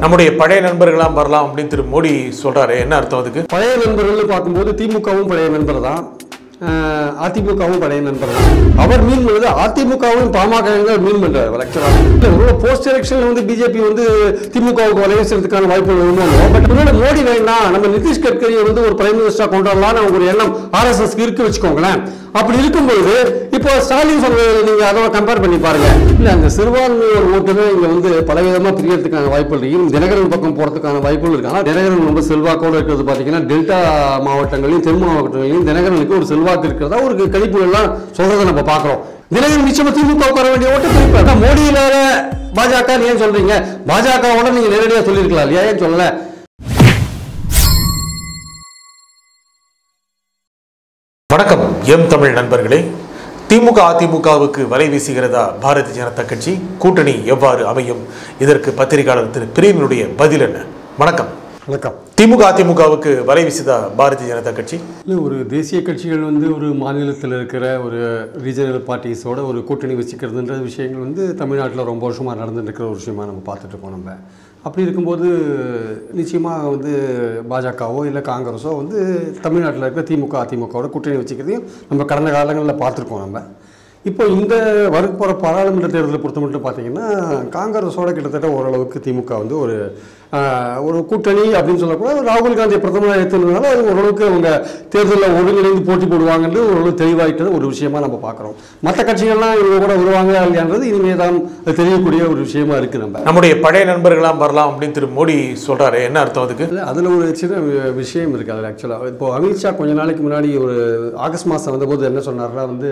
நம்முடைய பழைய நண்பர்களாம் வரலாம் அப்படின்னு திரு மோடி சொல்றாரு. என்ன அர்த்தம் அதுக்கு? பழைய நண்பர்கள் பார்க்கும்போது திமுகவும் பழைய நண்பர் தான் அதிமுகவும் பழைய நண்பர்கள். அவர் மீன் பண்ணது அதிமுகவும் பாமக மீன் பண்றாரு லெக்சராக போஸ்ட் எலெக்ஷன்ல வந்து பிஜேபி வந்து திமுகவுக்கு வலைய செய்யறதுக்கான வாய்ப்புகள் பட் மோடி வேண்டாம் நம்ம நிதிஷ் கட்கரியை வந்து ஒரு பிரைம் மினிஸ்டரா கொண்டு வரலாம்னு ஒரு எண்ணம் ஆர்எஸ்எஸ் இருக்கு வச்சுக்கோங்களேன். அப்படி இருக்கும்போது இப்போ ஸ்டாலின் சொன்னது நீங்க அதை கம்பேர் பண்ணி பாருங்க. இல்ல அந்த சிறுபான்மையோட ஓட்டுமே இங்க வந்து பலவிதமா பிரியறதுக்கான வாய்ப்புகள் இருக்கு. தினகரன் பக்கம் போறதுக்கான வாய்ப்புகள் இருக்கு. ஆனா தினகரன் ரொம்ப செல்வாக்கோட இருக்கிறது பாத்தீங்கன்னா டெல்டா மாவட்டங்களையும் தென் மாவட்டங்களையும் தினகரனுக்கு ஒரு இருக்கிறதா ஒரு கணிப்புகள் எல்லாம் சொல்றதை நம்ம பாக்குறோம் தினகரன் நிச்சயமா திமுக வர வேண்டிய ஓட்டு அதான் மோடி இல்லாத பாஜக ஏன் சொல்றீங்க? பாஜகவோட நீங்க நேரடியா சொல்லியிருக்கலாம் இல்லையா? ஏன் சொல்லல? வணக்கம். எம் தமிழ் நண்பர்களே திமுக அதிமுகவுக்கு வலை வீசுகிறதா பாரதிய ஜனதா கட்சி? கூட்டணி எவ்வாறு அமையும்? இதற்கு பத்திரிகையாளர் திரு பிரியனுடைய பதில் என்ன? வணக்கம். வணக்கம். திமுக அதிமுகவுக்கு வரை வீசுதா பாரதிய ஜனதா கட்சி? இல்லை ஒரு தேசிய கட்சிகள் வந்து ஒரு மாநிலத்தில் இருக்கிற ஒரு ரீஜனல் பார்ட்டிஸோட ஒரு கூட்டணி வச்சுக்கிறதுன்ற விஷயங்கள் வந்து தமிழ்நாட்டில் ரொம்ப வருஷமாக நடந்துட்டு இருக்கிற ஒரு விஷயமா நம்ம பார்த்துட்ருக்கோம் நம்ம. அப்படி இருக்கும்போது நிச்சயமாக வந்து பாஜகவோ இல்லை காங்கிரஸோ வந்து தமிழ்நாட்டில் இருக்கிற திமுக அதிமுகவோட கூட்டணி வச்சுக்கிறதையும் நம்ம கடந்த காலங்களில் பார்த்துருக்கோம் நம்ம. இப்போ இந்த வர போகிற பாராளுமன்ற தேர்தலை பொறுத்த மட்டும் பார்த்தீங்கன்னா காங்கிரஸோட கிட்டத்தட்ட ஓரளவுக்கு திமுக வந்து ஒரு ஒரு கூட்டணி அப்படின்னு சொல்லக்கூட ராகுல் காந்தி பிரதமராக ஏற்றுனதுனால அது ஓரளவுக்கு அவங்க தேர்தலில் ஒருங்கிணைந்து போட்டி போடுவாங்கன்றது ஓரளவு தெளிவாயிட்டது ஒரு விஷயமா நம்ம பார்க்குறோம். மற்ற கட்சிகள்லாம் இவங்க கூட வருவாங்க இல்லையான்றது இனிமே தான் தெரியக்கூடிய ஒரு விஷயமா இருக்குது நம்ம. நம்முடைய பழைய நண்பர்களாம் வரலாம் அப்படின்னு திரு மோடி சொல்றாரு. என்ன அர்த்தம் அதுக்கு? அதில் ஒரு சின்ன விஷயம் இருக்குது அதில் ஆக்சுவலாக இப்போ அமித்ஷா கொஞ்ச நாளைக்கு முன்னாடி ஒரு ஆகஸ்ட் மாதம் வந்தபோது என்ன சொன்னார்னா வந்து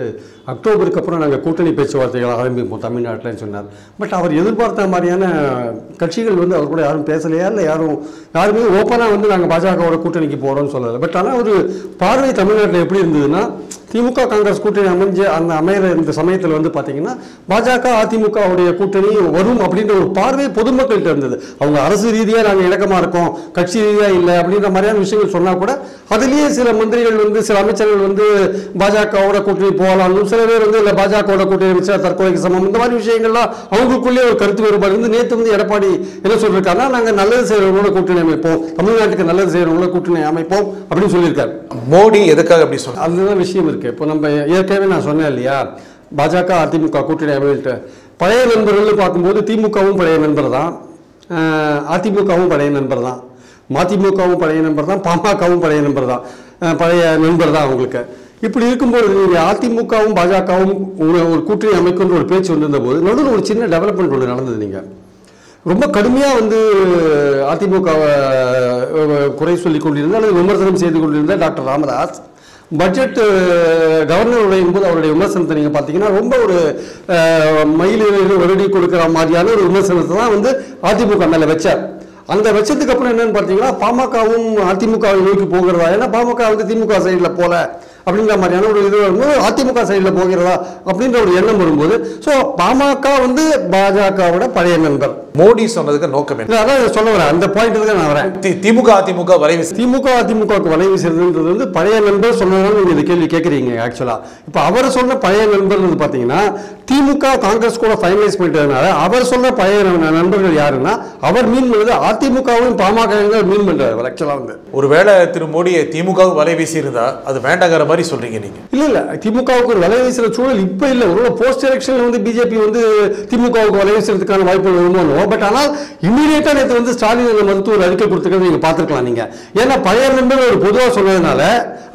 அக்டோபருக்கு அப்புறம் நாங்கள் கூட்டணி பேச்சுவார்த்தைகள் ஆரம்பிப்போம் தமிழ்நாட்டில்னு சொன்னார். பட் அவர் எதிர்பார்த்த மாதிரியான கட்சிகள் வந்து அவர் கூட யாரும் பேசலையா இல்லை யாரும் யாருமே ஓப்பனாக வந்து நாங்கள் பாஜகவோட கூட்டணிக்கு போகிறோம்னு சொல்லலை. பட் ஆனால் ஒரு பார்வை தமிழ்நாட்டில் எப்படி இருந்ததுன்னா திமுக காங்கிரஸ் கூட்டணி அமைஞ்ச அந்த அமையிற இந்த சமயத்தில் வந்து பார்த்தீங்கன்னா பாஜக அதிமுகவுடைய கூட்டணி வரும் அப்படின்ற ஒரு பார்வை பொதுமக்கள்கிட்ட இருந்தது. அவங்க அரசு ரீதியாக நாங்கள் இணக்கமாக இருக்கோம் கட்சி ரீதியாக இல்லை அப்படின்ற மாதிரியான விஷயங்கள் சொன்னால் கூட அதுலேயே சில மந்திரிகள் வந்து சில அமைச்சர்கள் வந்து பாஜகவோட கூட்டணி போகலாம்னு சில பேர் வந்து இல்லை பாஜகவோட கூட்டணி வச்சா தற்கொலைக்கு சமம். இந்த மாதிரி விஷயங்கள்லாம் அவங்களுக்குள்ளே ஒரு கருத்து வேறுபாடு வந்து நேற்று வந்து எடப்பாடி என்ன சொல்லியிருக்காருன்னா நாங்கள் நல்லது செய்கிறவங்களோட கூட்டணி அமைப்போம். தமிழ்நாட்டுக்கு நல்லது செய்கிறவங்களோட கூட்டணி அமைப்போம். அப்படின்னு சொல்லியிருக்காரு. மோடி எதுக்காக அப்படி சொல்றாரு அதுதான் விஷயம் இருக்கு. இப்போ நம்ம ஏற்கனவே நான் சொன்னேன் இல்லையா? பாஜக அதிமுக கூட்டணி அமைவிட்டு பழைய நண்பர்கள்னு பார்க்கும்போது திமுகவும் பழைய நண்பர் தான். அதிமுகவும் பழைய நண்பர் தான். மதிமுகவும் பழைய நண்பர் தான். பாமகவும் பழைய நண்பர் தான். பழைய நண்பர் தான் அவங்களுக்கு. இப்படி இருக்கும்போது நீங்கள் அதிமுகவும் பாஜகவும் ஒரு ஒரு கூட்டணி அமைக்குன்ற ஒரு பேச்சு வந்திருந்த போது நடுவில் ஒரு சின்ன டெவலப்மெண்ட் ஒன்று நடந்தது நீங்கள் ரொம்ப கடுமையாக வந்து அதிமுகவை குறை சொல்லி கொண்டிருந்த அல்லது விமர்சனம் செய்து கொண்டிருந்த டாக்டர் ராமதாஸ். பட்ஜெட் கவர்னர் உரையும் போது அவருடைய விமர்சனத்தை நீங்கள் பார்த்தீங்கன்னா ரொம்ப ஒரு அஹ், மயிலில் வருடி கொடுக்குற மாதிரியான ஒரு விமர்சனத்தை தான் வந்து அதிமுக மேலே வச்சார். அந்த வச்சதுக்கு அப்புறம் என்னன்னு பார்த்தீங்கன்னா பாமகவும் அதிமுகவை நோக்கி போகிறதா? ஏன்னா பாமக வந்து திமுக சைடில் போல. அப்படிங்கிற மாதிரியான ஒரு இது வரும்போது அதிமுக சைடில் போகிறதா அப்படின்ற ஒரு எண்ணம் வரும்போது ஸோ பாமக வந்து பாஜகவோட பழைய நண்பர். மோடி சொன்னதுக்கு நோக்கம் என்ன? அதான் சொல்ல வரேன். அந்த பாயிண்ட்டுக்கு தான் நான் வரேன். திமுக அதிமுக வலை வீசு திமுக அதிமுகவுக்கு வலை வீசுறதுன்றது வந்து பழைய நண்பர் சொன்னதால நீங்க இந்த கேள்வி கேட்குறீங்க ஆக்சுவலா இப்போ அவர் சொன்ன பழைய நண்பர்ன்றது பார்த்தீங்கன்னா திமுக காங்கிரஸ் கூட ஃபைனலைஸ் பண்ணிட்டதுனால அவர் சொன்ன பழைய நண்பர்கள் யாருன்னா அவர் மீன் பண்ணுறது அதிமுகவும் பாமக மீன் பண்றாரு ஆக்சுவலா வந்து. ஒருவேளை திரு மோடியை திமுக வலை வீசி இருந்தா அது வேண்டாங்கிற மாதிரி சொல்றீங்க நீங்க. இல்ல இல்ல. திமுகவுக்கு ஒரு வலை வீசுற சூழல் இப்ப இல்ல. ஒரு போஸ்ட் எலெக்ஷன்ல வந்து பிஜேபி வந்து திமுகவுக்கு வலை வீசுறதுக்கான வாய்ப்புகள் வருமோ பட் ஆனால் இமீடியட்டா நேற்று வந்து ஸ்டாலின் மருத்துவர் அறிக்கை கொடுத்துருக்கிறது நீங்க பாத்துருக்கலாம் நீங்க. ஏன்னா பழைய நண்பர் ஒரு பொதுவா சொன்னதுனால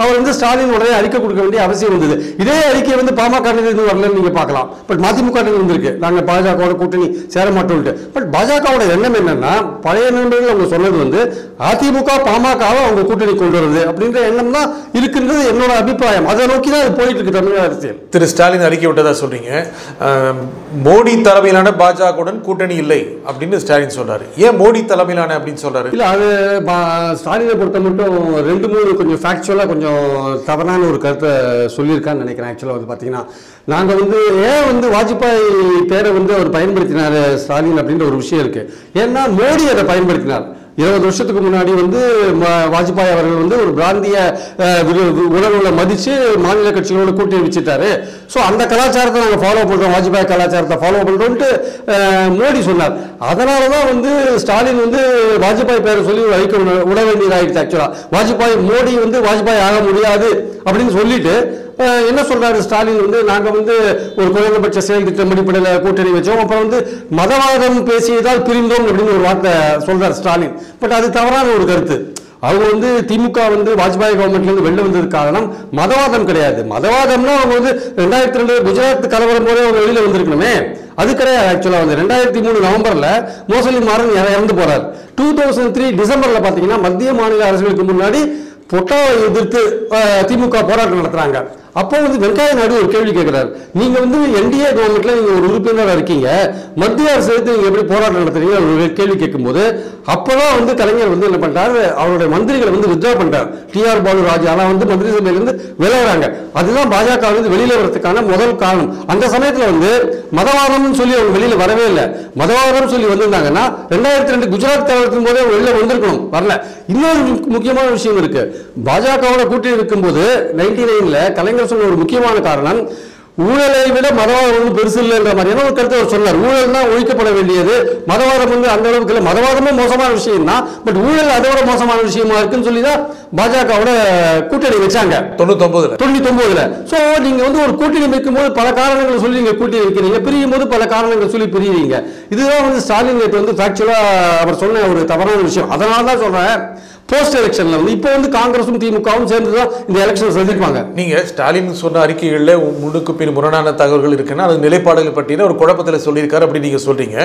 அவர் வந்து ஸ்டாலின் உடனே அறிக்கை கொடுக்க வேண்டிய அவசியம் இருந்தது. இதே அறிக்கை வந்து பாமக இருந்து வரலன்னு நீங்க பார்க்கலாம். பட் மதிமுக இருந்திருக்கு நாங்க பாஜகவோட கூட்டணி சேர மாட்டோம்ட்டு பட் பாஜகவோட எண்ணம் என்னன்னா பழைய நண்பர்கள் அவங்க சொன்னது வந்து அதிமுக பாமகவை அவங்க கூட்டணி கொண்டு வருது அப்படின்ற எண்ணம் தான் இருக்குன்றது என்னோட அபிப்பிராயம். அதை நோக்கி தான் போயிட்டு இருக்கு தமிழக அரசியல் திரு ஸ்டாலின் அறிக்கை விட்டதா சொல்றீங்க. மோடி தலைமையிலான பாஜகவுடன் கூட்டணி இல்லை அப்படின்னு ஸ்டாலின் சொல்றாரு. ஏன் மோடி தலைமையிலான அப்படின்னு சொல்றாரு? இல்ல அது ஸ்டாலினை பொறுத்த மட்டும் ரெண்டு மூணு கொஞ்சம் ஃபேக்சுவலாக கொஞ்சம் தவறான ஒரு கருத்தை சொல்லியிருக்கான்னு நினைக்கிறேன் ஆக்சுவலாக வந்து பார்த்தீங்கன்னா நாங்கள் வந்து ஏன் வந்து வாஜ்பாய் பேரை வந்து அவர் பயன்படுத்தினார் ஸ்டாலின் அப்படின்ற ஒரு விஷயம் இருக்கு. ஏன்னா மோடி அதை பயன்படுத்தினார். இருபது வருஷத்துக்கு முன்னாடி வந்து வாஜ்பாய் அவர்கள் வந்து ஒரு பிராந்திய விரு- உணர்வுகளை மதிச்சு மாநில கட்சிகளோட கூட்டி வச்சுட்டாரு ஸோ அந்த கலாச்சாரத்தை நாங்கள் ஃபாலோ பண்றோம். வாஜ்பாய் கலாச்சாரத்தை ஃபாலோ பண்றோம்ட்டு மோடி சொன்னார். அதனால தான் வந்து ஸ்டாலின் வந்து வாஜ்பாய் பேரை சொல்லி வைக்க விட- விட வேண்டியதாயிடுச்சு ஆக்சுவலாக வாஜ்பாய் மோடி வந்து வாஜ்பாய் ஆக முடியாது அப்படின்னு சொல்லிட்டு என்ன சொல்றாரு ஸ்டாலின் வந்து நாங்கள் வந்து ஒரு குறைந்தபட்ச செயல் திட்டம் அடிப்படையில் கூட்டணி வச்சோம். அப்புறம் வந்து மதவாதம் பேசியதால் பிரிந்தோம் அப்படின்னு ஒரு வார்த்தை சொல்றாரு ஸ்டாலின். பட் அது தவறான ஒரு கருத்து. அவங்க வந்து திமுக வந்து வாஜ்பாய் கவர்மெண்ட்ல இருந்து வெளில வந்ததுக்கு காரணம் மதவாதம் கிடையாது. மதவாதம்னா அவங்க வந்து ரெண்டாயிரத்தி ரெண்டு குஜராத் கலவரம் போதே அவங்க வெளியில வந்திருக்கணுமே. அது கிடையாது ஆக்சுவலாக வந்து. ரெண்டாயிரத்தி மூணு நவம்பர்ல மோசலி மாறன் இறந்து போறார். டூ தௌசண்ட் த்ரீ டிசம்பர்ல பாத்தீங்கன்னா மத்திய மாநில அரசுகளுக்கு முன்னாடி பொட்டாவை எதிர்த்து திமுக போராட்டம் நடத்துறாங்க. அப்போ வந்து வெங்கைய நாயுடு ஒரு கேள்வி கேட்கிறார். நீங்க வந்து என்டிஏ கவர்மெண்ட்ல நீங்க ஒரு உறுப்பினராக இருக்கீங்க. மத்திய அரசு எடுத்து நீங்க எப்படி போராட்டம் நடத்துறீங்க? ஒரு கேள்வி கேட்கும்போது அப்பதான் வந்து கலைஞர் வந்து என்ன பண்றாரு? அவருடைய மந்திரிகளை வந்து வித்ரா பண்றார். T R Baalu Raja. எல்லாம் வந்து மந்திரி சபையிலிருந்து விலகிறாங்க. அதுதான் பாஜக வந்து வெளியில வரதுக்கான முதல் காரணம். அந்த சமயத்துல வந்து மதவாதம்னு சொல்லி அவங்க வெளியில வரவே இல்லை. மதவாதம் சொல்லி வந்திருந்தாங்கன்னா ரெண்டாயிரத்தி ரெண்டு குஜராத் கலவரத்தின் போதே வெளியில வந்திருக்கணும். வரல. இன்னொரு முக்கியமான விஷயம் இருக்கு. பாஜகவோட கூட்டணி இருக்கும்போது நைன்டி நைன்ல கலைஞர் சொன்ன ஒரு முக்கியமான காரணம் ஊழலை விட மதவாதம் வந்து பெருசு இல்லைன்ற மாதிரியான ஒரு கருத்தை அவர் சொன்னார். ஊழல் தான் ஒழிக்கப்பட வேண்டியது. மதவாதம் வந்து அந்த அளவுக்கு இல்லை. மதவாதமே மோசமான விஷயம் தான். பட் ஊழல் அதோட மோசமான விஷயமா இருக்குன்னு சொல்லி தான் பாஜகவோட கூட்டணி வச்சாங்க. தொண்ணூத்தொன்பதுல தொண்ணூத்தி ஒன்பதுல சோ நீங்க வந்து ஒரு கூட்டணி வைக்கும்போது பல காரணங்களை சொல்லி நீங்க கூட்டணி வைக்கிறீங்க. பிரியும் போது பல காரணங்களை சொல்லி பிரியுறீங்க. இதுதான் வந்து ஸ்டாலின் நேற்று வந்து ஆக்சுவலா அவர் சொன்ன ஒரு தவறான விஷயம். அதனால தான் சொல்றேன். போஸ்ட் எலெக்ஷன்ல வந்து இப்போ வந்து காங்கிரஸும் திமுகவும் சேர்ந்து தான் இந்த எலெக்ஷன் சந்திப்பாங்க. நீங்க ஸ்டாலின் சொன்ன அறிக்கைகளில் முன்னுக்கு பின் முரணான தகவல்கள் இருக்குன்னா அது நிலைப்பாடுகள் பற்றின ஒரு குழப்பத்தில் சொல்லியிருக்காரு அப்படி நீங்க சொல்றீங்க.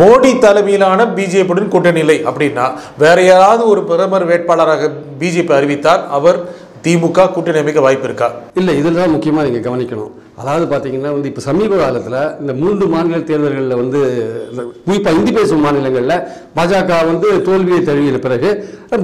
மோடி தலைமையிலான பிஜேபியுடன் கூட்டணி இல்லை அப்படின்னா வேற யாராவது ஒரு பிரதமர் வேட்பாளராக பிஜேபி அறிவித்தால் அவர் திமுக கூட்டணி அமைக்க வாய்ப்பு இருக்கா? இல்லை இதில் தான் முக்கியமாக நீங்கள் கவனிக்கணும். அதாவது பார்த்தீங்கன்னா வந்து இப்போ சமீப காலத்தில் இந்த மூன்று மாநில தேர்தல்களில் வந்து குறிப்பாக இந்தி பேசும் மாநிலங்களில் பாஜக வந்து தோல்வியை தழுவிய பிறகு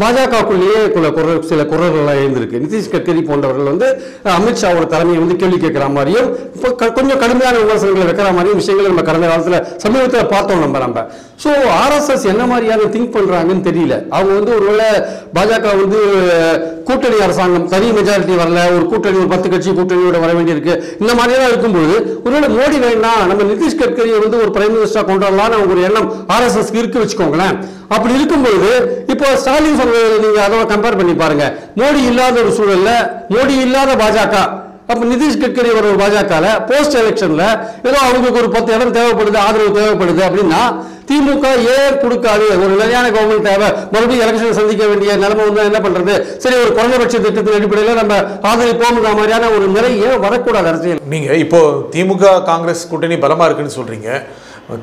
பாஜகக்குள்ளேயே குல குரல் சில குரல்கள்லாம் எழுந்திருக்கு. நிதிஷ் கட்கரி போன்றவர்கள் வந்து அமித்ஷாவோட தலைமையை வந்து கேள்வி கேட்குற மாதிரியும் இப்போ க- கொஞ்சம் கடுமையான விமர்சனங்களை வைக்கிற மாதிரியும் விஷயங்களை நம்ம கடந்த காலத்தில் சமீபத்தில் பார்த்தோம் நம்ம நம்ம. ஸோ ஆர்எஸ்எஸ் என்ன மாதிரியான திங்க் பண்ணுறாங்கன்னு தெரியல. அவங்க வந்து ஒருவேளை பாஜக வந்து கூட்டணி அரசாங்கம் தனி மெஜாரிட்டி வரல ஒரு கூட்டணி ஒரு பத்து கட்சி கூட்டணியோட வர வேண்டியிருக்கு. இந்த மாதிரியெல்லாம் இருக்கும்போது ஒருவேளை மோடி வேண்டாம் நம்ம நிதிஷ் கட்கரியை வந்து ஒரு பிரைம் மினிஸ்டரா கொண்டு வரலாம்னு அவங்க ஒரு எண்ணம் ஆர்எஸ்எஸ் இருக்கு வச்சுக்கோங்களேன். அப்படி இருக்கும்போது இப்போ ஸ்டாலின் சொன்னதை நீங்க அதோட கம்பேர் பண்ணி பாருங்க. மோடி இல்லாத ஒரு சூழல்ல மோடி இல்லாத பாஜக அப்போ நிதிஷ் கட்கரி வர ஒரு பாஜகல போஸ்ட் எலெக்ஷனில் ஏதோ அவங்களுக்கு ஒரு பத்து இடம் தேவைப்படுது ஆதரவு தேவைப்படுது அப்படின்னா திமுக ஏன் கொடுக்காது? ஒரு நிலையான கவர்மெண்ட் தேவை. மறுபடியும் எலெக்ஷன் சந்திக்க வேண்டிய நிலைமை வந்து என்ன பண்றது? சரி ஒரு குறைந்தபட்ச திட்டத்தின் அடிப்படையில் நம்ம ஆதரிப்போம்ன்ற மாதிரியான ஒரு நிலை ஏன் வரக்கூடாது அரசியல்? நீங்க இப்போ திமுக காங்கிரஸ் கூட்டணி பலமா இருக்குன்னு சொல்றீங்க.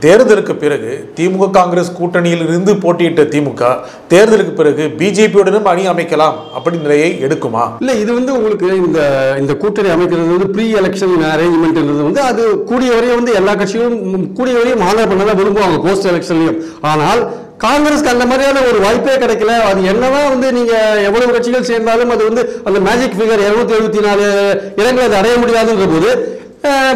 தேர்தலுக்கு பிறகு திமுக காங்கிரஸ் கூட்டணியில் இருந்து போட்டியிட்ட திமுக தேர்தலுக்கு பிறகு பிஜேபியுடனும் அணி அமைக்கலாம் அப்படி நிலையை எடுக்குமா? இல்ல இது வந்து உங்களுக்கு இந்த இந்த கூட்டணி அமைக்கிறது வந்து ப்ரீ எலெக்ஷன் அரேஞ்ச்மெண்ட்ன்றது வந்து அது கூடிய வரையும் வந்து எல்லா கட்சியும் கூடிய வரையும் மாநில பண்ணதான் விரும்புவாங்க போஸ்ட் எலெக்ஷன்லயும் ஆனால் காங்கிரஸ்க்கு அந்த மாதிரியான ஒரு வாய்ப்பே கிடைக்கல. அது என்னதான் வந்து நீங்க எவ்வளவு கட்சிகள் சேர்ந்தாலும் அது வந்து அந்த மேஜிக் ஃபிகர் இருநூத்தி எழுபத்தி நாலு இடங்களை அதை அடைய முடியாதுன்ற போது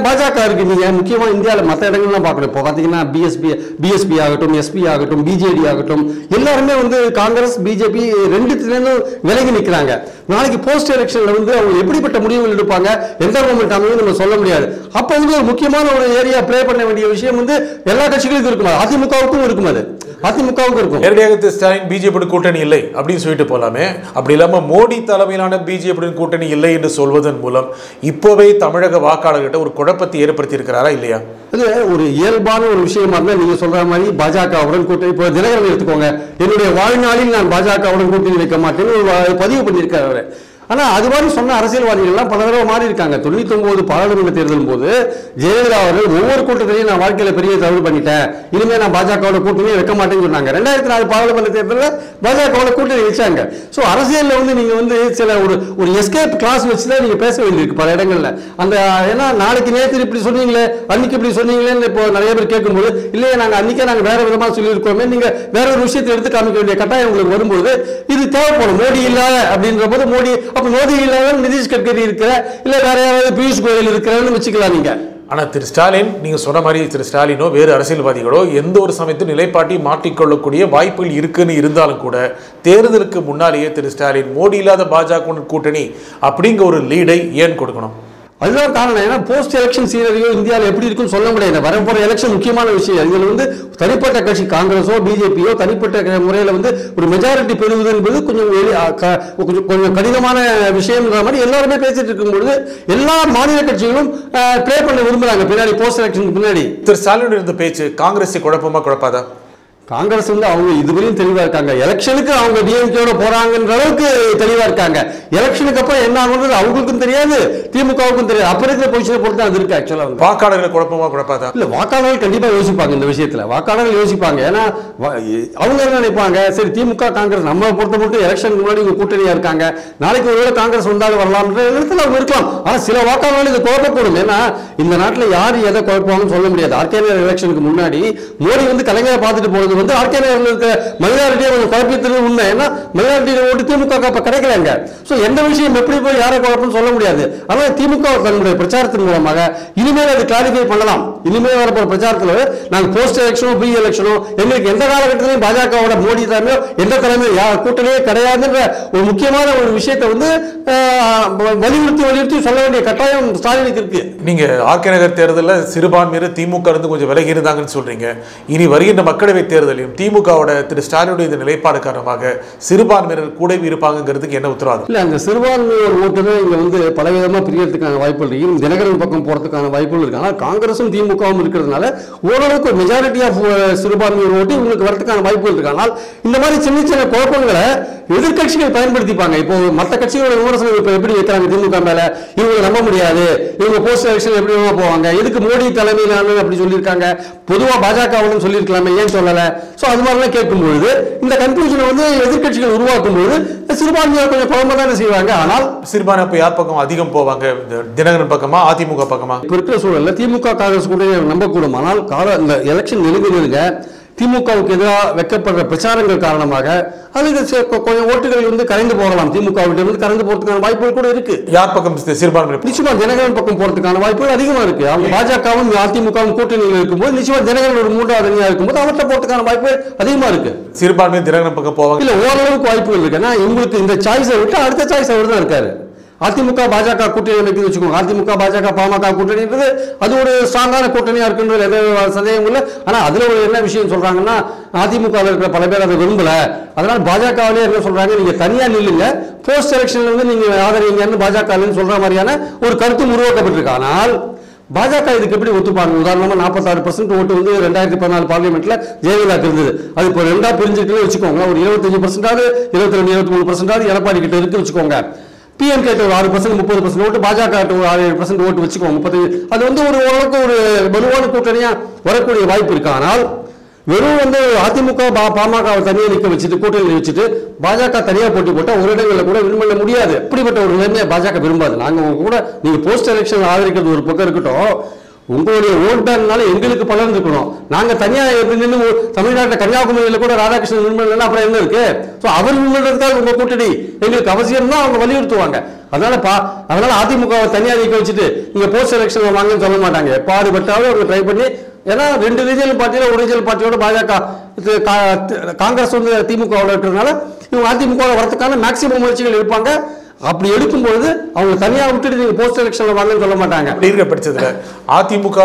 பாஜக இருக்கு நீங்கள் முக்கியமா இந்தியாவில் மற்ற இடங்கள்லாம் பார்க்கணும். இப்போ பார்த்தீங்கன்னா பிஎஸ்பி பிஎஸ்பி ஆகட்டும் எஸ்பி ஆகட்டும் பிஜேடி ஆகட்டும் எல்லாருமே வந்து காங்கிரஸ் பிஜேபி ரெண்டுத்துலேருந்தும் விலகி நிற்கிறாங்க நாளைக்கு போஸ்ட் எலெக்ஷன்ல வந்து அவங்க எப்படிப்பட்ட முடிவுகள் எடுப்பாங்க? எந்த மூமெண்ட் அமையும் நம்ம சொல்ல முடியாது. அப்போ வந்து ஒரு முக்கியமான ஒரு ஏரியா ப்ளே பண்ண வேண்டிய விஷயம் வந்து எல்லா கட்சிகளுக்கும் இருக்கும். அதிமுகவுக்கும் இருக்கும் அது. அதிமுகவுக்கும் இருக்கும். நேரடியாக ஸ்டாலின் பிஜேபி கூட்டணி இல்லை அப்படின்னு சொல்லிட்டு போலாமே. அப்படி இல்லாமல் மோடி தலைமையிலான பிஜேபி கூட்டணி இல்லை என்று சொல்வதன் மூலம் இப்போவே தமிழக வாக்காளர்கிட்ட ஒரு குழப்பத்தை ஏற்படுத்தி இருக்கிறாரா இல்லையா? அது ஒரு இயல்பான ஒரு விஷயமா இருந்தா நீங்க சொல்ற மாதிரி பாஜகவுடன் கூட்டணி இப்போ தினகரன் எடுத்துக்கோங்க. என்னுடைய வாழ்நாளில் நான் பாஜகவுடன் கூட்டணி வைக்க மாட்டேன்னு ஒரு பதிவு பண்ணியிருக்காரு அவர். ஆனால் அது மாதிரி சொன்ன அரசியல்வாதிகள்லாம் பல தடவை மாறி இருக்காங்க. தொண்ணூத்தி ஒன்பது பாராளுமன்ற தேர்தல் போது ஜெயலலிதா அவர்கள் ஒவ்வொரு கூட்டத்திலையும் நான் வாழ்க்கையில் பெரிய தவறு பண்ணிட்டேன். இனிமேல் நான் பாஜகவோட கூட்டணியே வைக்க மாட்டேன்னு சொன்னாங்க. ரெண்டாயிரத்தி நாலு பாராளுமன்ற தேர்தலில் பாஜகவோட கூட்டணி வச்சாங்க. ஸோ அரசியலில் வந்து நீங்கள் வந்து சில ஒரு ஒரு எஸ்கேப் கிளாஸ் வச்சு தான் நீங்கள் பேச வேண்டியிருக்கு பல இடங்களில். அந்த ஏன்னா நாளைக்கு நேற்று இப்படி சொன்னீங்களே அன்னைக்கு இப்படி சொன்னீங்களேன்னு இப்போ நிறைய பேர் கேட்கும்போது இல்லையே நாங்கள் அன்னைக்கே நாங்கள் வேற விதமாக சொல்லியிருக்கோமே நீங்கள் வேற ஒரு விஷயத்தை எடுத்து காமிக்க வேண்டிய கட்டாயம் உங்களுக்கு வரும்போது இது தேவைப்படும். மோடி இல்லை அப்படின்ற போது மோடி அப்போ மோடி இல்லாமல் நிதிஷ் கட்கரி இருக்கிற இல்லை வேற யாராவது பியூஷ் கோயல் இருக்கிறான்னு வச்சுக்கலாம் நீங்க. ஆனால் திரு ஸ்டாலின் நீங்க சொன்ன மாதிரி திரு ஸ்டாலினோ வேறு அரசியல்வாதிகளோ எந்த ஒரு சமயத்திலும் நிலைப்பாட்டி மாற்றிக்கொள்ளக்கூடிய வாய்ப்புகள் இருக்குன்னு இருந்தாலும் கூட தேர்தலுக்கு முன்னாலேயே திரு ஸ்டாலின் மோடி இல்லாத பாஜக கூட்டணி அப்படிங்கிற ஒரு லீடை ஏன் கொடுக்கணும்? அதுதான் காரணம். ஏன்னா போஸ்ட் எலெக்ஷன் சீனரியோ இந்தியாவில் எப்படி இருக்குன்னு சொல்ல முடியாது. வரப்போற எலெக்ஷன் முக்கியமான விஷயம். இதில் வந்து தனிப்பட்ட கட்சி காங்கிரஸோ பிஜேபியோ தனிப்பட்ட முறையில் வந்து ஒரு மெஜாரிட்டி பெறுவது என்பது கொஞ்சம் க- கொஞ்சம் கொஞ்சம் கடினமான விஷயம்ன்ற மாதிரி எல்லாருமே பேசிட்டு இருக்கும்பொழுது எல்லா மாநில கட்சிகளும் ப்ளே பண்ண விரும்புகிறாங்க பின்னாடி போஸ்ட் எலெக்ஷனுக்கு பின்னாடி. திரு ஸ்டாலின் இருந்த பேச்சு காங்கிரஸை குழப்பமா குழப்பாதா? காங்கிரஸ் வந்து அவங்க இதுவரையும் தெளிவா இருக்காங்க. எலெக்ஷனுக்கு அவங்க டிஎம்கேயோட போறாங்கன்ற அளவுக்கு தெளிவா இருக்காங்க. எலெக்ஷனுக்கு அப்புறம் என்ன ஆகுன்றது அவங்களுக்கும் தெரியாது திமுகவுக்கும் தெரியாது. அப்ப இருக்கிற பொசிஷனை பொறுத்து அது இருக்கு ஆக்சுவலா வாக்காளர்களை குழப்பமா குழப்பாதா? இல்ல வாக்காளர்கள் கண்டிப்பா யோசிப்பாங்க இந்த விஷயத்துல. வாக்காளர்கள் யோசிப்பாங்க. ஏன்னா அவங்க என்ன நினைப்பாங்க? சரி திமுக காங்கிரஸ் நம்ம பொறுத்த மட்டும் எலெக்ஷனுக்கு முன்னாடி இவங்க கூட்டணியா இருக்காங்க. நாளைக்கு ஒருவேளை காங்கிரஸ் வந்தாலும் வரலாம்ன்ற இடத்துல அவங்க இருக்கலாம். ஆனா சில வாக்காளர்கள் இது குழப்பக்கூடும். ஏன்னா இந்த நாட்டுல யார் எதை குழப்பவாங்கன்னு சொல்ல முடியாது. ஆர்கே நகர் எலெக்ஷனுக்கு முன்னாடி மோடி வந்து கலைஞரை பார்த்துட்டு வந்து ஆர்கே இருக்கிற இருக்க மைனாரிட்டியை கொஞ்சம் குழப்பத்தில் உண்மை. ஏன்னா மைனாரிட்டி ஓட்டு திமுக அப்போ கிடைக்கலங்க ஸோ எந்த விஷயம் எப்படி போய் யாரை குழப்பம்னு சொல்ல முடியாது. அதனால் திமுக தன்னுடைய பிரச்சாரத்தின் மூலமாக இனிமேல் அது கிளாரிஃபை பண்ணலாம். இனிமேல் வரப்போற பிரச்சாரத்தில் நாங்கள் போஸ்ட் எலெக்ஷனோ ப்ரீ எலெக்ஷனோ எங்களுக்கு எந்த காலகட்டத்திலையும் பாஜகவோட மோடி தலைமையோ எந்த தலைமையோ யார் கூட்டணியே கிடையாதுன்ற ஒரு முக்கியமான ஒரு விஷயத்தை வந்து வலியுறுத்தி வலியுறுத்தி சொல்ல வேண்டிய கட்டாயம் ஸ்டாலினுக்கு இருக்கு. நீங்க ஆர்கே நகர் தேர்தலில் சிறுபான்மையினர் திமுக இருந்து கொஞ்சம் விலகி இருந்தாங்கன்னு சொல்றீங்க. இனி வருகின்ற மக்களவை தேர்தல் தேர்தலையும் திமுகவோட திரு ஸ்டாலினுடைய இந்த நிலைப்பாடு காரணமாக சிறுபான்மையினர் கூட இருப்பாங்கிறதுக்கு என்ன உத்தரவாதம்? இல்ல அந்த சிறுபான்மையினர் ஓட்டுமே இங்க வந்து பலவிதமாக பிரியறதுக்கான வாய்ப்புகள் இருக்கு தினகரன் பக்கம் போறதுக்கான வாய்ப்புகள் இருக்கு. ஆனால் காங்கிரஸும் திமுகவும் இருக்கிறதுனால ஓரளவுக்கு மெஜாரிட்டி ஆஃப் சிறுபான்மையினர் ஓட்டு இவங்களுக்கு வரதுக்கான வாய்ப்புகள் இருக்கு. ஆனால் இந்த மாதிரி சின்ன சின்ன குழப்பங்களை எதிர்க்கட்சிகள் பயன்படுத்திப்பாங்க. இப்போ மற்ற கட்சிகளோட விமர்சனம் இப்போ எப்படி வைக்கிறாங்க? திமுக மேல இவங்க நம்ப முடியாது. இவங்க போஸ்ட் எலெக்ஷன் எப்படி போவாங்க. எதுக்கு மோடி தலைமையிலான அப்படி சொல்லியிருக்காங்க? பொதுவா பாஜகவுடன் சொல்லியிருக்கலாமே. ஏன் சொல்லல? சோ அது மாதிரிலாம் கேட்கும்பொழுது இந்த கன்ஃபியூஷனை வந்து எதிர்க்கட்சிகள் உருவாக்கும் பொழுது சிறுபான்மையார் கொஞ்சம் குழம்பு தானே செய்வாங்க. ஆனால் சிறுபான்மை அப்ப யார் பக்கம் அதிகம் போவாங்க. தினகரன் பக்கமா அதிமுக பக்கமா? இப்ப இருக்கிற சூழல்ல திமுக காங்கிரஸ் கூட நம்பக்கூடும். ஆனால் கால இந்த எலெக்ஷன் நெருங்க நெருங்க திமுகவுக்கு எதிராக வைக்கப்படுற பிரச்சாரங்கள் காரணமாக அது கொஞ்சம் ஓட்டுகள் வந்து கரைந்து போகலாம். திமுக இருந்து கரைந்து போறதுக்கான வாய்ப்புகள் கூட இருக்கு. யார் பக்கம் சிறுபான்மை நிச்சயமா தினகரன் பக்கம் போறதுக்கான வாய்ப்புகள் அதிகமா இருக்கு. அவங்க பாஜகவும் அதிமுகவும் கூட்டணியில் இருக்கும்போது நிச்சயமா தினகரன் ஒரு மூன்றாவது அணியா இருக்கும்போது அவர்கிட்ட போறதுக்கான வாய்ப்புகள் அதிகமா இருக்கு. சிறுபான்மை தினகரன் பக்கம் போவாங்க? இல்ல ஓரளவுக்கு வாய்ப்புகள் இருக்கு. ஏன்னா இவங்களுக்கு இந்த சாய்ஸை விட்டு அடுத்த சாய்ஸ் அவர் தான் இருக்காரு. அதிமுக பாஜக கூட்டணி அமைக்குது வச்சுக்கோங்க. அதிமுக பாஜக பாமக கூட்டணின்றது அது ஒரு ஸ்ட்ராங்கான கூட்டணியா இருக்குன்றது எந்த சந்தேகம் இல்லை. ஆனா அதுல ஒரு என்ன விஷயம் சொல்றாங்கன்னா அதிமுக இருக்கிற பல பேர் அதை விரும்பல. அதனால பாஜகவிலே என்ன சொல்றாங்க நீங்க தனியா நில்லுங்க. போஸ்ட் எலெக்ஷன்ல வந்து நீங்க ஆதரவீங்கன்னு பாஜக சொல்ற மாதிரியான ஒரு கருத்து உருவாக்கப்பட்டிருக்கு. ஆனால் பாஜக இதுக்கு எப்படி ஒத்துப்பாங்க? உதாரணமா நாற்பத்தாறு பர்சன்ட் ஓட்டு வந்து ரெண்டாயிரத்தி பதினாலு பார்லிமெண்ட்ல ஜெயலலிதாக்கு இருந்தது. அது இப்போ ரெண்டா பிரிஞ்சுட்டு வச்சுக்கோங்க ஒரு இருபத்தஞ்சு பர்சன்டாவது இருபத்தி ரெண்டு இருபத்தி மூணு பர்சன்டாவது எடப்பாடி கிட்ட இருக்கு வச்சுக்கோங்க. பிஎம் கேட்ட ஒரு ஆறு பர்சன்ட் முப்பது பர்சன்ட் ஓட்டு பாஜக ஒரு ஆறு ஏழு பர்சன்ட் ஓட்டு வச்சுக்கோங்க முப்பத்தி அது வந்து ஒரு ஓரளவுக்கு ஒரு வலுவான கூட்டணியா வரக்கூடிய வாய்ப்பு இருக்கு. ஆனால் வெறும் வந்து அதிமுக பா- தனியாக நிற்க வச்சுட்டு கூட்டணி வச்சுட்டு பாஜக தனியாக போட்டி போட்டால் ஒரு இடங்களில் கூட வின் பண்ண முடியாது. அப்படிப்பட்ட ஒரு நிலைமையை பாஜக விரும்பாது. நாங்கள் கூட நீங்கள் போஸ்ட் எலெக்ஷன் ஆதரிக்கிறது ஒரு பக்கம் இருக்கட்டும். உங்களுடைய ஓட் பேங்க்னால எங்களுக்கு பலன் இருக்கணும் நாங்க தனியா எப்படி நின்று தமிழ்நாட்டில் கன்னியாகுமரியில கூட ராதாகிருஷ்ணன் வின் அப்புறம் என்ன இருக்கு? ஸோ அவர் வின் பண்றதுக்காக உங்க கூட்டணி. எங்களுக்கு அவசியம் தான் அவங்க வலியுறுத்துவாங்க. அதனால பா அதனால அதிமுக தனியா நிக்க வச்சுட்டு நீங்க போஸ்ட் எலெக்ஷன் வாங்கன்னு சொல்ல மாட்டாங்க. பாடுபட்டாலும் அவங்க ட்ரை பண்ணி ஏன்னா ரெண்டு ரீஜனல் பார்ட்டியில ஒரு ரீஜனல் பார்ட்டியோட பாஜக கா- காங்கிரஸ் வந்து திமுக இருக்கிறதுனால இவங்க அதிமுக வரதுக்கான மேக்சிமம் முயற்சிகள் இருப்பாங்க அப்படி எடுக்கும்பொழுது அவங்க தனியா விட்டுட்டு நீங்க போஸ்ட் எலெக்ஷன்ல வாங்கன்னு சொல்ல மாட்டாங்க. அப்படி இருக்க பட்சத்துல அதிமுக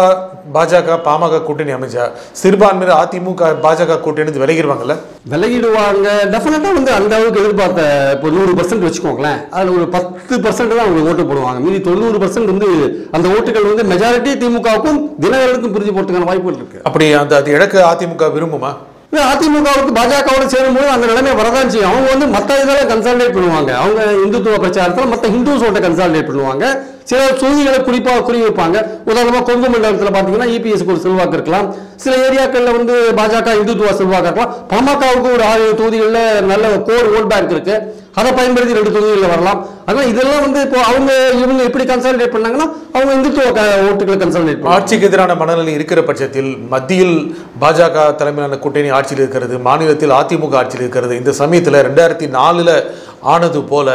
பாஜக பாமக கூட்டணி அமைச்சா சிறுபான்மையினர் அதிமுக பாஜக கூட்டணி விலகிடுவாங்கல்ல? விலகிடுவாங்க. டெஃபினட்டா வந்து அந்த அளவுக்கு எதிர்பார்த்த இப்போ நூறு பர்சன்ட் வச்சுக்கோங்களேன். அதுல ஒரு பத்து பர்சன்ட் தான் அவங்க ஓட்டு போடுவாங்க. மீதி தொண்ணூறு பர்சன்ட் வந்து அந்த ஓட்டுகள் வந்து மெஜாரிட்டி திமுகவுக்கும் தினகரனுக்கும் பிரிஞ்சு போறதுக்கான வாய்ப்புகள் இருக்கு. அப்படி அந்த அது இழக்க அதிமுக விரும்புமா? அதிமுகவுக்கு பாஜகவோட சேரும்போது அந்த நிலைமை வரதான் செய்யும். அவங்க வந்து மற்ற இதெல்லாம் கன்சால்டேட் பண்ணுவாங்க. அவங்க இந்துத்துவ பிரச்சாரத்தில் மற்ற ஹிந்துஸ் ஓட்ட பண்ணுவாங்க. சில தொகுதிகளை குறிப்பாக குறி வைப்பாங்க. உதாரணமாக கொங்கு மண்டலத்தில் பார்த்தீங்கன்னா இபிஎஸ்க்கு ஒரு செல்வாக்கு இருக்கலாம். சில ஏரியாக்களில் வந்து பாஜக இந்துத்துவ செல்வாக்கு இருக்கலாம். பாமகவுக்கு ஒரு ஆறு தொகுதிகளில் நல்ல கோர் ஓட் பேங்க் இருக்குது அதை பயன்படுத்தி ரெண்டு தொகுதிகளில் வரலாம். அதனால இதெல்லாம் வந்து இப்போ அவங்க இவங்க எப்படி கன்சாலிடேட் பண்ணாங்கன்னா அவங்க இந்துத்துவ ஓட்டுகளை கன்சாலிடேட் ஆட்சிக்கு எதிரான மனநிலை இருக்கிற பட்சத்தில் மத்தியில் பாஜக தலைமையிலான கூட்டணி ஆட்சியில் இருக்கிறது மாநிலத்தில் அதிமுக ஆட்சியில் இருக்கிறது. இந்த சமயத்தில் ரெண்டாயிரத்தி நாலில் ஆனது போல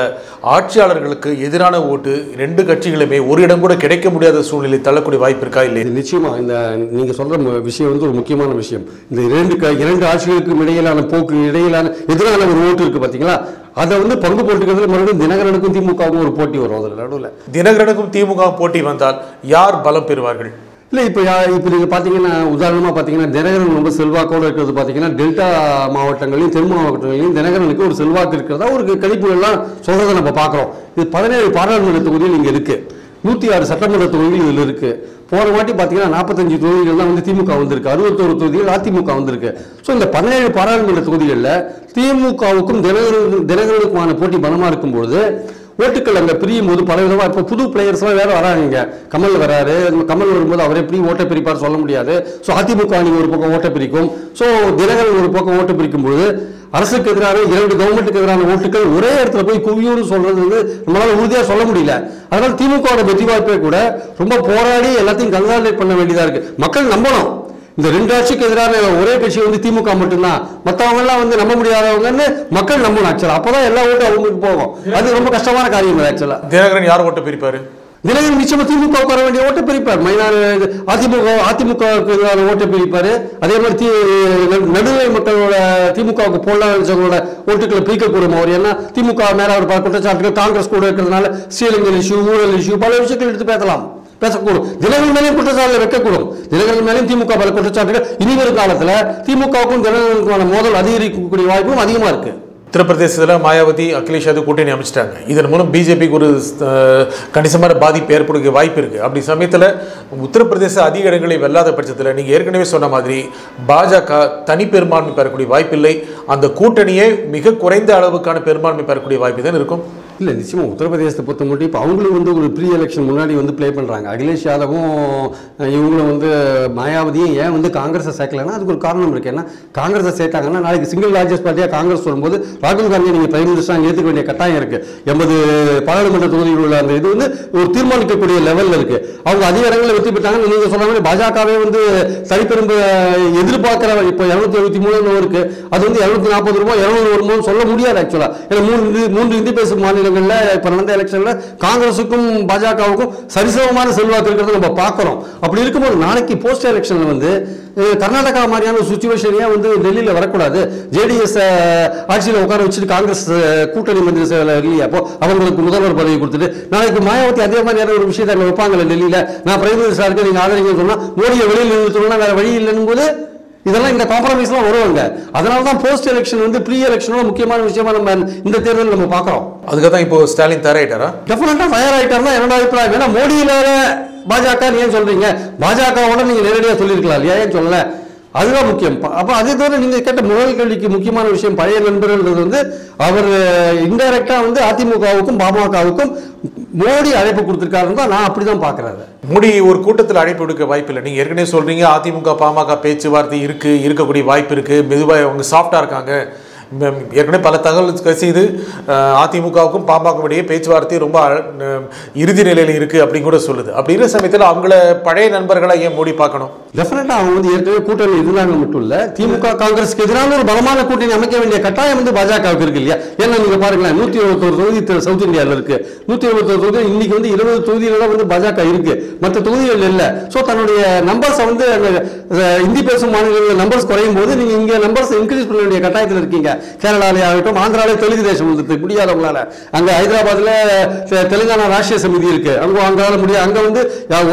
ஆட்சியாளர்களுக்கு எதிரான ஓட்டு ரெண்டு கட்சிகளுமே ஒரு இடம் கூட கிடைக்க முடியாத சூழ்நிலை தள்ளக்கூடிய வாய்ப்பு இருக்கா இல்லை இது நிச்சயமா இந்த நீங்க சொல்ற மு- விஷயம் வந்து ஒரு முக்கியமான விஷயம். இந்த இரண்டு இரண்டு ஆட்சிகளுக்கும் இடையிலான போக்கு இடையிலான எதிரான ஒரு ஓட்டு இருக்கு பாத்தீங்களா? அதை வந்து பங்கு போட்டுக்கிறதுல மறுபடியும் தினகரனுக்கும் திமுகவுக்கும் ஒரு போட்டி வரும் அதில் நடுவில். தினகரனுக்கும் திமுக போட்டி வந்தால் யார் பலம் பெறுவார்கள்? இல்லை இப்போ இப்போ நீங்கள் பார்த்தீங்கன்னா உதாரணமாக பார்த்தீங்கன்னா தினகரன் ரொம்ப செல்வாக்கோடு இருக்கிறது பார்த்தீங்கன்னா டெல்டா மாவட்டங்களையும் தென் மாவட்டங்களையும் தினகரனுக்கு ஒரு செல்வாக்கு இருக்கிறதா ஒரு கணிப்புகள்லாம் சொல்கிறத நம்ம பார்க்குறோம் இது பதினேழு பாராளுமன்ற தொகுதியில் இங்கே இருக்குது நூற்றி ஆறு சட்டமன்ற தொகுதிகள் இதில் இருக்குது போன வாட்டி பார்த்தீங்கன்னா நாற்பத்தஞ்சு தொகுதிகள் தான் வந்து திமுக வந்திருக்கு. அறுபத்தோரு தொகுதிகள் அதிமுக வந்திருக்கு. ஸோ இந்த பதினேழு பாராளுமன்ற தொகுதிகளில் திமுகவுக்கும் தினகரன் தினகரனுக்குமான போட்டி பலமாக இருக்கும்பொழுது ஓட்டுக்கள் அங்கே பிரியும் போது பல விதமாக இப்போ புது பிளேயர்ஸ்லாம் வேறு வராங்க கமல் வராரு. கமல் வரும்போது அவர் எப்படி ஓட்டை பிரிப்பார் சொல்ல முடியாது. ஸோ அதிமுக அணி ஒரு பக்கம் ஓட்டை பிரிக்கும். ஸோ தினகரன் ஒரு பக்கம் ஓட்டை பிரிக்கும் பொழுது அரசுக்கு எதிரான இரண்டு கவர்மெண்ட்டுக்கு எதிரான ஓட்டுகள் ஒரே இடத்துல போய் குவியும்னு சொல்றது வந்து நம்மளால உறுதியாக சொல்ல முடியல. அதனால திமுகவோட வெற்றி வாய்ப்பே கூட ரொம்ப போராடி எல்லாத்தையும் கன்சாலிடேட் பண்ண வேண்டியதா இருக்கு. மக்கள் நம்பணும். இந்த ரெண்டு ஆட்சிக்கு எதிரான ஒரே கட்சி வந்து திமுக மட்டும்தான். மற்றவங்க எல்லாம் வந்து நம்ப முடியாதவங்கன்னு மக்கள் நம்பணும் ஆக்சுவலா அப்பதான் எல்லா ஓட்டும் அவங்களுக்கு போகும். அது ரொம்ப கஷ்டமான காரியம் ஆக்சுவலா தினகரன் யார் ஓட்டு பிரிப்பாரு? தினகரன் நிச்சயமா திமுக வர வேண்டிய ஓட்டை பிரிப்பார். மைனார் அதிமுக அதிமுகவுக்கு எதிரான ஓட்டை பிரிப்பாரு. அதே மாதிரி தி நடு- நடுநிலை மக்களோட திமுகவுக்கு போடலாம் நினைச்சவங்களோட ஓட்டுக்களை பிரிக்கக்கூடும் அவர். ஏன்னா திமுக மேல அவர் குற்றச்சாட்டுகள் காங்கிரஸ் கூட இருக்கிறதுனால ஸ்ரீலங்கன் இஷ்யூ ஊழல் இஷ்யூ பல விஷயங்கள் எடுத்து பேசலாம். பேசக்கூடும். தினகரன் மேலேயும் குற்றச்சாட்டுகள் வைக்கக்கூடும். தினகரன் மேலேயும் திமுக பல குற்றச்சாட்டுகள் இனி வரும் காலத்துல திமுகவுக்கும் தினகரனுக்குமான மோதல் அதிகரிக்கக்கூடிய வாய்ப்பும் அதிகமா இருக்கு. உத்தரப்பிரதேசத்தில் மாயாவதி அகிலேஷ் யாதவ் கூட்டணி அமைச்சிட்டாங்க. இதன் மூலம் பிஜேபிக்கு ஒரு அஹ், கணிசமான பாதிப்பு ஏற்படுக்க வாய்ப்பு இருக்குது அப்படி சமயத்தில் உத்தரப்பிரதேச அதிக இடங்களை வெல்லாத பட்சத்தில் நீங்கள் ஏற்கனவே சொன்ன மாதிரி பாஜக தனி பெரும்பான்மை பெறக்கூடிய வாய்ப்பில்லை. அந்த கூட்டணியே மிக குறைந்த அளவுக்கான பெரும்பான்மை பெறக்கூடிய வாய்ப்பு தான் இருக்கும். இல்லை நிச்சயமாக உத்தரப்பிரதேசத்தை பொறுத்த மட்டும் இப்போ அவங்களும் வந்து ஒரு ப்ரீ எலெக்ஷன் முன்னாடி வந்து ப்ளே பண்ணுறாங்க அகிலேஷ் யாதவும் இவங்களும் வந்து மாயாவதியும் ஏன் வந்து காங்கிரஸை சேர்க்கலைன்னா அதுக்கு ஒரு காரணம் இருக்குது ஏன்னா காங்கிரஸை சேர்த்தாங்கன்னா நாளைக்கு சிங்கிள் லார்ஜஸ்ட் பார்ட்டியாக காங்கிரஸ் வரும்போது ராகுல் காந்தியை நீங்கள் பிரைம் மினிஸ்டராக ஏற்றுக்க வேண்டிய கட்டாயம் இருக்குது எண்பது பாராளுமன்ற தொகுதியில் உள்ள அந்த இது வந்து ஒரு தீர்மானிக்கக்கூடிய லெவலில் இருக்குது அவங்க அதிக இடங்களில் வெற்றி பெற்றாங்கன்னு நீங்கள் சொல்ற மாதிரி பாஜகவே வந்து தனிப்பெரும் எதிர்பார்க்குற இப்போ இரநூத்தி எழுபத்தி மூணு இருக்குது அது வந்து இரநூத்தி நாற்பது ரூபாய் இரநூறு வருமோ சொல்ல முடியாது ஆக்சுவலாக ஏன்னா மூணு மூன்று இந்தி பேசும் தேர்தல்களில் இப்போ நடந்த எலெக்ஷன்ல காங்கிரஸுக்கும் பாஜகவுக்கும் சரிசமமான செல்வாக்கு இருக்கிறத நம்ம பார்க்குறோம். அப்படி இருக்கும்போது நாளைக்கு போஸ்ட் எலெக்ஷனில் வந்து கர்நாடகா மாதிரியான சுச்சுவேஷனையே வந்து டெல்லியில் வரக்கூடாது? ஜேடிஎஸ் ஆட்சியில் உட்கார வச்சுட்டு காங்கிரஸ் கூட்டணி மந்திரி இல்லையா? அப்போ அவங்களுக்கு முதல்வர் பதவி கொடுத்துட்டு நாளைக்கு மாயாவதி அதே மாதிரியான ஒரு விஷயத்தை அங்க வைப்பாங்கல்ல டெல்லியில்? நான் பிரைம் மினிஸ்டரா இருக்க நீங்க ஆதரிங்கன்னு சொன்னா மோடியை வெளியில் நிறுத்தணும்னா வேறு வழி இல்லைன்னு போது இதெல்லாம் இந்த காம்ப்ரமைஸ்லாம் வருவாங்க அதனால தான் போஸ்ட் எலெக்ஷன் வந்து ப்ரீ எலெக்ஷனோட முக்கியமான விஷயமா நம்ம இந்த தேர்தல் நம்ம பார்க்குறோம். அதுக்காக தான் இப்போ ஸ்டாலின் தயாராயிட்டாரா? டெஃபினட்டாக தயாராகிட்டாருன்னா என்னோட அபிப்பிராயம் ஏன்னா மோடியில பாஜக ஏன் சொல்றீங்க? பாஜகவோட நீங்க நேரடியாக சொல்லியிருக்கலாம் இல்லையா? ஏன் சொல்லல? அதுதான் முக்கியம். அப்போ அதே தவிர நீங்கள் கேட்ட முதல் கேள்விக்கு முக்கியமான விஷயம் பழைய நண்பர்கள்ன்றது வந்து அவர் இன்டைரக்டாக வந்து அதிமுகவுக்கும் பாமகவுக்கும் மோடி அழைப்பு கொடுத்துருக்காருன்னு தான் நான் அப்படிதான் பார்க்கறேன் மோடி ஒரு கூட்டத்தில் அழைப்பு விடுக்க வாய்ப்பு இல்லை. நீங்கள் ஏற்கனவே சொல்கிறீங்க அதிமுக பாமக பேச்சுவார்த்தை இருக்குது இருக்கக்கூடிய வாய்ப்பு இருக்குது மெதுவாக அவங்க சாஃப்டாக இருக்காங்க. ஏற்கனவே பல தகவல் கசிது அதிமுகவுக்கும் பாமகவுக்கும் இடையே பேச்சுவார்த்தை ரொம்ப இறுதி நிலையில் இருக்குது அப்படின்னு கூட சொல்லுது. அப்படி இருக்கிற சமயத்தில் அவங்கள பழைய நண்பர்களை ஏன் மோடி பார்க்கணும்? டெஃபினட்டாக அவங்க வந்து ஏற்கனவே கூட்டணி இருந்தாங்க மட்டும் இல்லை திமுக காங்கிரஸ்க்கு எதிரான ஒரு பலமான கூட்டணி அமைக்க வேண்டிய கட்டாயம் வந்து பாஜகவுக்கு இருக்கு இல்லையா? ஏன்னா நீங்கள் பாருங்களேன் நூற்றி எழுபத்தொரு தொகுதி சவுத் இந்தியாவில் இருக்குது நூற்றி எழுபத்தொரு தொகுதி இன்னைக்கு வந்து இருபது தொகுதிகளில் வந்து பாஜக இருக்கு. மற்ற தொகுதிகள் இல்லை. ஸோ தன்னுடைய நம்பர்ஸை வந்து அந்த, இந்தி பேசும் மாநிலங்களில் நம்பர்ஸ் குறையும் போது நீங்கள் இங்கே நம்பர்ஸ் இன்க்ரீஸ் பண்ண வேண்டிய கட்டாயத்தில் இருக்கீங்க. கேரளாலே ஆகட்டும் ஆந்திராலே தெலுங்கு தேசம் வந்து முடியாதவங்களால அங்க ஹைதராபாத்ல தெலுங்கானா ராஷ்டிரிய சமிதி இருக்கு. அங்கோ அங்கால முடியாது அங்க வந்து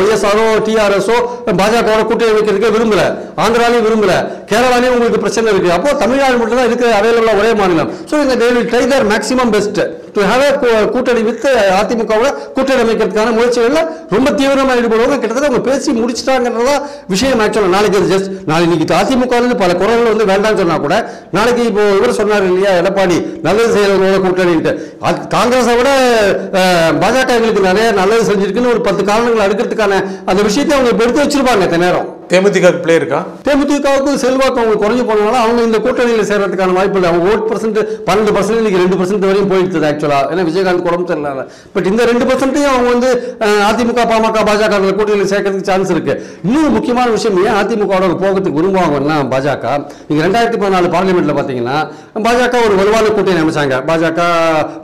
ஒய்எஸ்ஆரோ டிஆர்எஸ்ஓ பாஜகவோட கூட்டணி வைக்கிறதுக்கே விரும்பல. ஆந்திராலையும் விரும்பல. கேரளாலையும் உங்களுக்கு பிரச்சனை இருக்கு. அப்போ தமிழ்நாடு மட்டும் தான் இருக்கிற அவைலபிளா ஒரே மாநிலம். ஸோ இந்த daily will try their maximum to have கூட்டணி வித் uh, அதிமுகவோட கூட்டணி அமைக்கிறதுக்கான முயற்சிகளில் ரொம்ப தீவிரமாக ஈடுபடுவாங்க. கிட்டத்தட்ட அவங்க பேசி முடிச்சிட்டாங்கன்றதா விஷயம் ஆக்சுவலாக நாளைக்கு ஜஸ்ட் நாளைக்கு அதிமுக அதிமுகவில் பல குரல்கள் வந்து வேண்டாம்னு சொன்னால் கூட நாளைக்கு இப்போ இவர் சொன்னார் இல்லையா எடப்பாடி நல்லது செய்யறவங்களோட கூட்டணின்ட்டு. அது காங்கிரஸை விட பாஜக எங்களுக்கு நிறைய நல்லது செஞ்சிருக்குன்னு ஒரு பத்து காரணங்கள் அடுக்கிறதுக்கான அந்த விஷயத்தை அவங்க எடுத்து வச்சிருப்பாங்க இந்த நேரம். தேமுதிக பிளே இருக்கா? தேமுதிகவுக்கு செல்வாக்கு அவங்க குறைஞ்சு போனனால அவங்க இந்த கூட்டணியில் சேர்றதுக்கான வாய்ப்பு இல்லை. அவங்க ஓட் பர்சன்ட் பன்னெண்டு பர்சன்ட் இன்னைக்கு ரெண்டு பர்சன்ட் வரையும் போயிடுது ஆக்சுவலா ஏன்னா விஜயகாந்த் உடம்பு சரியில்லை பட் இந்த ரெண்டு பர்சன்ட்டையும் அவங்க வந்து அதிமுக பாமக பாஜக கூட்டணியில் சேர்க்கறதுக்கு சான்ஸ் இருக்கு. இன்னும் முக்கியமான விஷயம் ஏன் அதிமுகவோட போகிறதுக்கு விரும்புவாங்கன்னா பாஜக. நீங்க ரெண்டாயிரத்தி பதினாலு பார்லிமெண்ட்ல பாத்தீங்கன்னா பாஜக ஒரு வலுவான கூட்டணி அமைச்சாங்க. பாஜக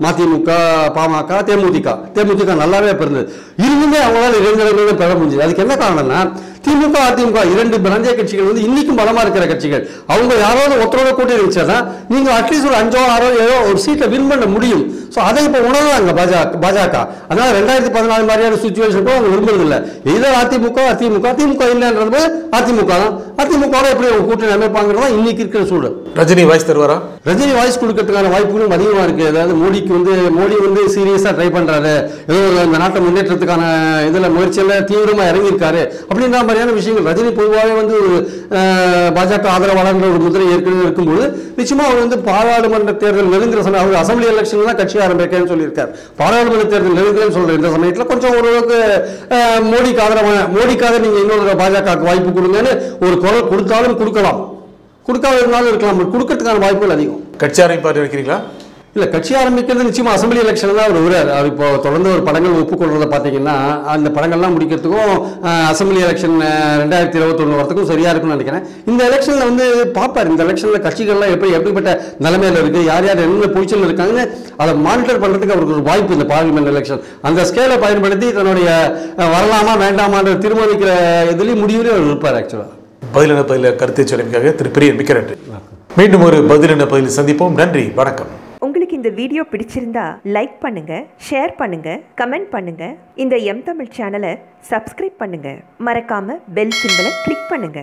மதிமுக பாமக தேமுதிக. தேமுதிக நல்லாவே பிறந்தது. இருந்துமே அவங்களால இளைஞர்கள் பெற முடிஞ்சது. அதுக்கு என்ன காரணம்னா திமுக அதிமுக இரண்டு பிராந்திய கட்சிகள் வந்து இன்னைக்கும் பலமா இருக்கிற கட்சிகள். அவங்க யாராவது ஒருத்தரோட கூட்டணி வச்சாதான் நீங்க அட்லீஸ்ட் ஒரு அஞ்சோ ஆறோ ஏதோ ஒரு சீட்டை வின் பண்ண முடியும். ஸோ அதை இப்போ உணர்றாங்க பாஜக பாஜக. அதனால ரெண்டாயிரத்தி பதினாலு மாதிரியான சுச்சுவேஷன் கூட அவங்க விரும்புறது இல்லை இதே அதிமுக அதிமுக திமுக இல்லைன்றது அதிமுக தான். அதிமுக எப்படி அவங்க கூட்டணி அமைப்பாங்கிறது தான் இன்னைக்கு இருக்கிற சூழல். ரஜினி வாய்ஸ் தருவாரா? ரஜினி வாய்ஸ் கொடுக்கறதுக்கான வாய்ப்புகளும் அதிகமாக இருக்கு. அதாவது மோடிக்கு வந்து மோடி வந்து சீரியஸாக ட்ரை பண்ணுறாரு ஏதோ இந்த நாட்டை முன்னேற்றத்துக்கான இதில் முயற்சியில் தீவிரமாக இறங்கியிருக்காரு. அப்படின்ற மாதிரியான விஷயங்கள் ரஜினி பொதுவாகவே வந்து ஒரு பாஜக ஆதரவாளர்கள் ஒரு முதிரை ஏற்கனவே இருக்கும்போது நிச்சயமாக அவர் வந்து பாராளுமன்ற தேர்தல் நெருங்குற சமயம் அவர் அசம்பிளி எலெக்ஷன் தான் கட்சி ஆரம்பிக்கன்னு சொல்லியிருக்காரு. பாராளுமன்ற தேர்தல் நெருங்குறேன்னு சொல்கிற இந்த சமயத்தில் கொஞ்சம் ஓரளவுக்கு மோடிக்கு ஆதரவான மோடிக்காக நீங்கள் இன்னொரு பாஜகவுக்கு வாய்ப்பு கொடுங்கன்னு ஒரு குரல் கொடுத்தாலும் கொடுக்கலாம். கொடுக்காத இருந்தாலும் இருக்கலாம் பட் கொடுக்கறதுக்கான வாய்ப்புகள் அதிகம். கட்சி ஆரம்பிப்பார் இருக்கிறீங்களா? இல்ல கட்சி ஆரம்பிக்கிறது நிச்சயமா அசம்பிளி எலெக்ஷன் தான் அவர் வருவார் அவர் இப்போ தொடர்ந்து ஒரு படங்கள் ஒப்புக்கொள்றத பார்த்தீங்கன்னா அந்த படங்கள்லாம் முடிக்கிறதுக்கும் அசம்பிளி எலெக்ஷன் ரெண்டாயிரத்தி இருபத்தொன்று வரத்துக்கும் சரியா இருக்கும்னு நினைக்கிறேன். இந்த எலெக்ஷன்ல வந்து பார்ப்பார். இந்த எலெக்ஷன்ல கட்சிகள்லாம் எப்படி எப்படிப்பட்ட நிலைமையில இருக்கு யார் யார் என்ன பொசிஷன்ல இருக்காங்கன்னு அதை மானிட்டர் பண்றதுக்கு அவருக்கு ஒரு வாய்ப்பு இந்த பார்லிமெண்ட் எலெக்ஷன் அந்த ஸ்கேலை பயன்படுத்தி தன்னுடைய வரலாமா வேண்டாமான்ற தீர்மானிக்கிற இதுலயும் முடிவுலையும் அவர் இருப்பார் ஆக்சுவலா பதிலென பதில கருத்தை சொல்லிக்காக திரு பிரியன் மிக்க நன்றி. மீண்டும் ஒரு பதிலென பதில் சந்திப்போம். நன்றி வணக்கம். உங்களுக்கு இந்த வீடியோ பிடிச்சிருந்தா லைக் பண்ணுங்க ஷேர் பண்ணுங்க கமெண்ட் பண்ணுங்க. இந்த எம் தமிழ் சேனலை சப்ஸ்கிரைப் பண்ணுங்க. மறக்காம பெல் சிம்பிளை கிளிக் பண்ணுங்க.